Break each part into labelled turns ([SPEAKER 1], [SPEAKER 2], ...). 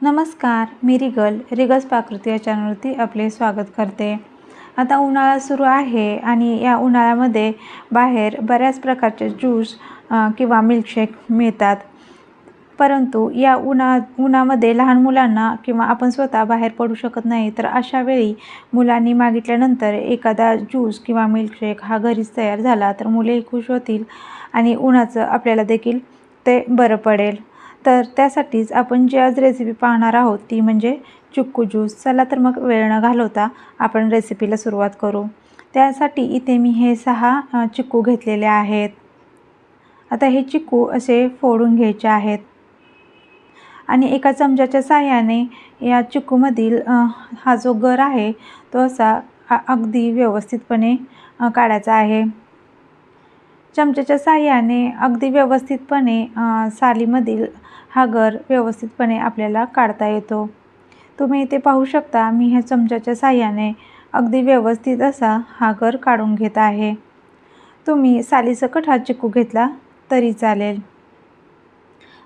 [SPEAKER 1] नमस्कार मी रिगल रिगल्स पाकृती या चॅनलवरती आपले स्वागत करते. आता उन्हाळा सुरू आहे आणि या उन्हाळ्यामध्ये बाहेर बऱ्याच प्रकारचे ज्यूस किंवा मिल्कशेक मिळतात. परंतु या उन्हा उन्हामध्ये लहान मुलांना किंवा आपण स्वतः बाहेर पडू शकत नाही तर अशा वेळी मुलांनी मागितल्यानंतर एखादा ज्यूस किंवा मिल्कशेक हा घरीच तयार झाला तर मुलेही खुश होतील आणि उन्हाचं आपल्याला देखील ते बरं पडेल. तर त्यासाठीच आपण जी आज रेसिपी पाहणार आहोत ती म्हणजे चिक्कू ज्यूस चला तर मग वेळ न घालवता आपण रेसिपीला सुरुवात करू. त्यासाठी इथे मी हे सहा चिक्कू घेतलेले आहेत. आता हे चिक्कू असे फोडून घ्यायचे आहेत. आणि एका चमच्याच्या साह्याने या चिक्कूमधील हा जो गर आहे तो असा अगदी व्यवस्थितपणे काढायचा आहे. चमच्याच्या साह्याने अगदी व्यवस्थितपणे सालीमधील हागर व्यवस्थितपणे आपल्याला काढता येतो. तुम्ही इथे पाहू शकता मी ह्या चमच्याच्या साह्याने अगदी व्यवस्थित असा हागर काढून घेत आहे. तुम्ही सालीसकट हा चिक्कू घेतला तरी चालेल.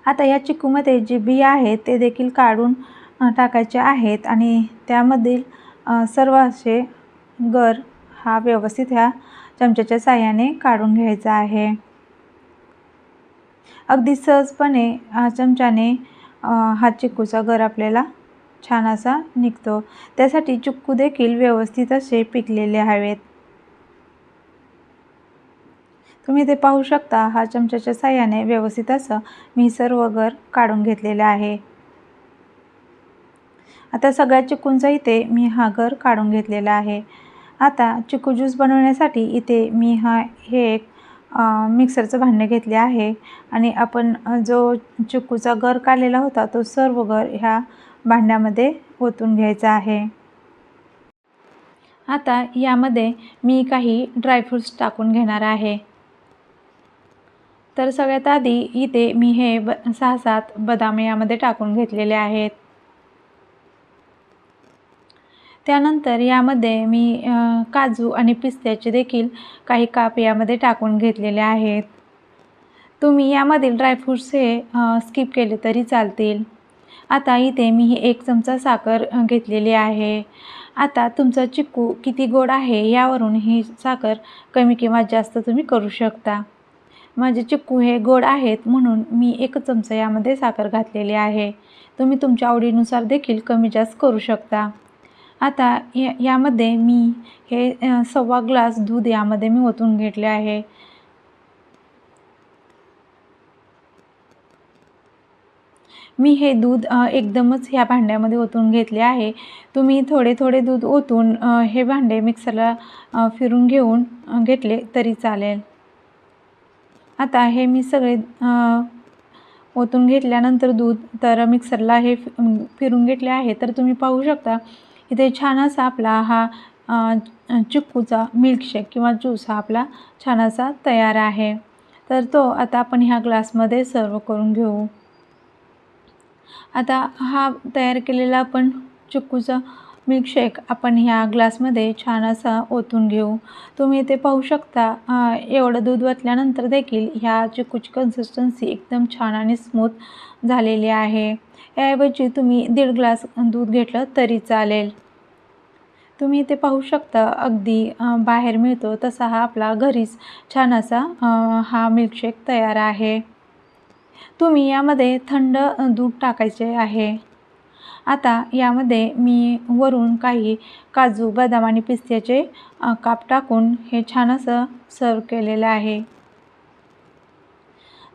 [SPEAKER 1] आता या चिक्कूमध्ये जे बी आहेत ते देखील काढून टाकायचे आहेत आणि त्यामधील सर्व असे गर हा व्यवस्थित ह्या चमच्याच्या साह्याने काढून घ्यायचा आहे. अगदी सहजपणे हा चमच्याने हा चिक्कूचा गर आपल्याला छान असा निघतो. त्यासाठी चिक्कू देखील व्यवस्थित असे पिकलेले हवेत. तुम्ही ते पाहू शकता हा चमच्याच्या साह्याने व्यवस्थित असं मी सर्व गर काढून घेतलेले आहे. आता सगळ्या चिक्कूंचा इथे मी हा गर काढून घेतलेला आहे. आता चिक्कू ज्यूस बनवण्यासाठी इथे मी हा हे एक मिक्सरचं भांडं घेतले आहे. आणि आपण जो चिक्कूचा गर काढलेला होता तो सर्व गर ह्या भांड्यामध्ये ओतून घ्यायचा आहे. आता यामध्ये मी काही ड्रायफ्रूट्स टाकून घेणार आहे. तर सगळ्यात आधी इथे मी हे ब सहा सात बदाम यामध्ये टाकून घेतलेले आहेत. त्यानंतर यामध्ये मी काजू आणि पिस्त्याचे देखील काही काप यामध्ये टाकून घेतलेले आहेत. तुम्ही यामधील ड्रायफ्रूट्स हे स्किप केले तरी चालतील. आता इथे मी ही एक चमचा साखर घेतलेली आहे. आता तुमचा चिक्कू किती गोड आहे यावरून ही साखर कमी किंवा जास्त तुम्ही करू शकता. माझे चिक्कू हे गोड आहेत म्हणून मी एक चमचा यामध्ये साखर घातलेली आहे. तुम्ही तुमच्या आवडीनुसार देखील कमी जास्त करू शकता. आता या यामध्ये मी हे सव्वा ग्लास दूध यामध्ये मी ओतून घेतले आहे. मी हे दूध एकदमच ह्या भांड्यामध्ये ओतून घेतले आहे. तुम्ही थोडे थोडे दूध ओतून हे भांडे मिक्सरला फिरून घेऊन घेतले तरी चालेल. आता हे मी सगळे ओतून घेतल्यानंतर दूध तर मिक्सरला हे फिरून घेतले आहे. तर तुम्ही पाहू शकता इथे छान असा आपला हा चिक्कूचा मिल्कशेक किंवा ज्यूस हा आपला छान असा तयार आहे. तर तो आता आपण ह्या ग्लासमध्ये सर्व करून घेऊ. आता हा तयार केलेला आपण चिक्कूचा मिल्कशेक आपण ह्या ग्लासमध्ये छान असा ओतून घेऊ. तुम्ही इथे पाहू शकता एवढं दूध ओतल्यानंतर देखील ह्या चिक्कूची कन्सिस्टन्सी एकदम छान आणि स्मूथ झालेली आहे. याऐवजी तुम्ही दीड ग्लास दूध घेतलं तरी चालेल. तुम्ही इथे पाहू शकता अगदी बाहेर मिळतो तसा हा आपला घरीच छान असा हा मिल्कशेक तयार आहे. तुम्ही यामध्ये थंड दूध टाकायचे आहे. आता यामध्ये मी वरून काही काजू बदाम आणि पिस्त्याचे काप टाकून हे छान असं सर्व केलेलं आहे.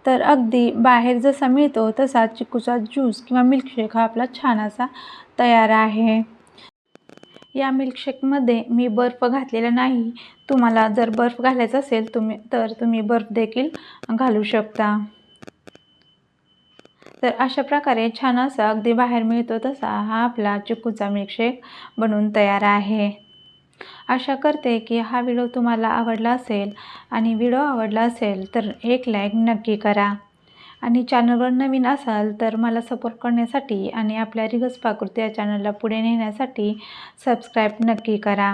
[SPEAKER 1] तर अगदी बाहेर जसा मिळतो तसा चिकूचा ज्यूस किंवा मिल्कशेक हा आपला छान असा तयार आहे. या मिल्कशेकमध्ये मी बर्फ घातलेला नाही. तुम्हाला जर बर्फ घालायचा असेल तुम्ही तर तुम्ही बर्फ देखील घालू शकता. तर अशा प्रकारे छान असा अगदी बाहेर मिळतो तसा हा आपला चिकूचा मिल्कशेक बनवून तयार आहे. आशा करते की हा व्हिडिओ तुम्हाला आवडला असेल आणि व्हिडिओ आवडला असेल तर एक लाईक नक्की करा. आणि चॅनलवर नवीन असाल तर मला सपोर्ट करण्यासाठी आणि आपल्या रिगस पाकृती या चॅनलला पुढे नेण्यासाठी सबस्क्राईब नक्की करा.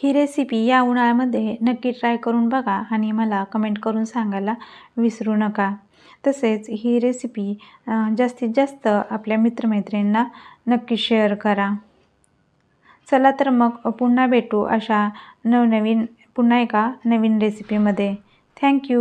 [SPEAKER 1] ही रेसिपी या उन्हाळ्यामध्ये नक्की ट्राय करून बघा आणि मला कमेंट करून सांगायला विसरू नका. तसेच ही रेसिपी जास्तीत जास्त आपल्या मित्रमैत्रिणींना नक्की शेअर करा. चला तर मग पुन्हा भेटू अशा नवनवीन पुन्हा एका नवीन रेसिपीमध्ये थँक्यू